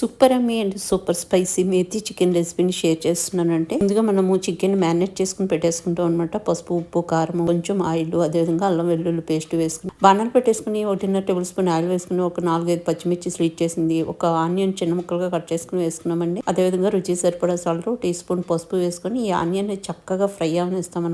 Super yummy and super spicy methi chicken రెసిపీని share చేస్తున్నానంటే ముందుగా మనము చికెన్ మ్యారినేట్ చేసుకుని పెట్టేసుకుంటాం అనమాట పసుపు ఉప్పు కారం కొంచెం ఆయిల్ అదేవిధంగా అల్లం వెల్లుల్లి పేస్ట్ వేసుకుని బాణాలు పెట్టేసుకుని ఒకటిన్నర టేబుల్ స్పూన్ ఆయిల్ వేసుకుని ఒక నాలుగైదు పచ్చిమిర్చి స్వీట్ చేసింది ఒక ఆనియన్ చిన్న ముక్కలుగా కట్ చేసుకుని వేసుకున్నామండి. అదేవిధంగా రుచి సరిపడా సాల్ట్ టీ స్పూన్ పసుపు వేసుకొని ఈ ఆనియన్ చక్కగా ఫ్రై అవనిస్తాం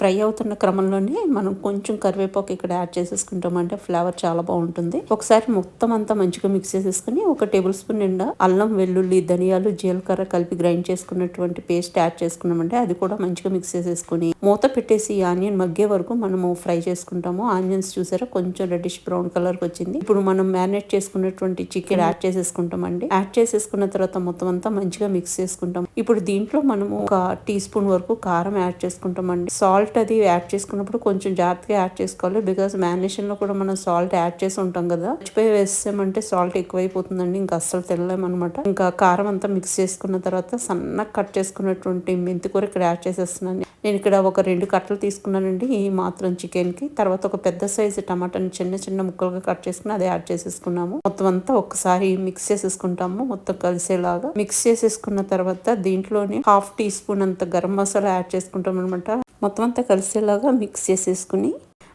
ఫ్రై అవుతున్న క్రమంలోనే మనం కొంచెం కరివేపాకు ఇక్కడ యాడ్ చేసేసుకుంటామంటే ఫ్లేవర్ చాలా బాగుంటుంది. ఒకసారి మొత్తం అంతా మంచిగా మిక్స్ చేసేసుకుని ఒక టేబుల్ స్పూన్ నిండా అల్లం వెల్లుల్లి ధనియాలు జీలకర్ర కలిపి గ్రైండ్ చేసుకున్నటువంటి పేస్ట్ యాడ్ చేసుకున్నామంటే అది కూడా మంచిగా మిక్స్ చేసేసుకుని మూత పెట్టేసి ఆనియన్ మగ్గే వరకు మనము ఫ్రై చేసుకుంటాము. ఆనియన్స్ చూసారా? కొంచెం రెడ్డిష్ బ్రౌన్ కలర్ వచ్చింది. ఇప్పుడు మనం మ్యారినేట్ చేసుకున్నటువంటి చికెన్ యాడ్ చేసేసుకుంటామండి. యాడ్ చేసేసుకున్న తర్వాత మొత్తం అంతా మంచిగా మిక్స్ చేసుకుంటాం. ఇప్పుడు దీంట్లో మనము ఒక టీ స్పూన్ వరకు కారం యాడ్ చేసుకుంటామండి. సాల్ట్ అది యాడ్ చేసుకున్నప్పుడు కొంచెం జాగ్రత్తగా యాడ్ చేసుకోవాలి. బికాస్ మ్యారినేషన్లో కూడా మనం సాల్ట్ యాడ్ చేసి ఉంటాం కదా. మర్చిపోయి వేసామంటే సాల్ట్ ఎక్కువైపోతుందండి. ఇంకా అస్సలు తెల్లలేమన్నమాట ఇంకా కారం అంతా మిక్స్ చేసుకున్న తర్వాత సన్నగా కట్ చేసుకున్నటువంటి మెంతి కూర ఇక్కడ యాడ్ చేసేస్తున్నాను. నేను ఇక్కడ ఒక రెండు కట్టలు తీసుకున్నానండి. ఈ మాత్రం చికెన్కి. తర్వాత ఒక పెద్ద సైజు టమాటాని చిన్న చిన్న ముక్కలుగా కట్ చేసుకుని అది యాడ్ చేసేసుకున్నాము. మొత్తం అంతా ఒకసారి మిక్స్ చేసేసుకుంటాము. మొత్తం కలిసేలాగా. మిక్స్ చేసేసుకున్న తర్వాత దీంట్లోనే హాఫ్ టీ స్పూన్ అంత గరం మసాలా యాడ్ చేసుకుంటాం అనమాట మొత్తం అంతా కలిసేలాగా మిక్స్ చేసేసుకుని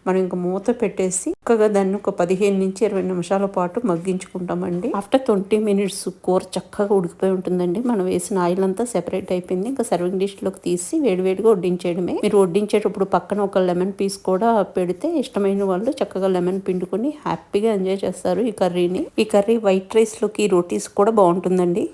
మనం ఇంకా మూత పెట్టేసి చక్కగా దాన్ని ఒక పదిహేను నుంచి ఇరవై నిమిషాల పాటు మగ్గించుకుంటామండి. ఆఫ్టర్ ట్వంటీ మినిట్స్ కూర చక్కగా ఉడికిపోయి ఉంటుందండి. మనం వేసిన ఆయిల్ అంతా సెపరేట్ అయిపోయింది. ఇంకా సర్వింగ్ డిష్లోకి తీసి వేడివేడిగా వడ్డించేయడమే. మీరు వడ్డించేటప్పుడు పక్కన ఒక లెమన్ పీస్ కూడా పెడితే ఇష్టమైన వాళ్ళు చక్కగా లెమన్ పిండుకొని హ్యాపీగా ఎంజాయ్ చేస్తారు ఈ కర్రీని. ఈ కర్రీ వైట్ రైస్లోకి రోటీస్ కూడా బాగుంటుందండి.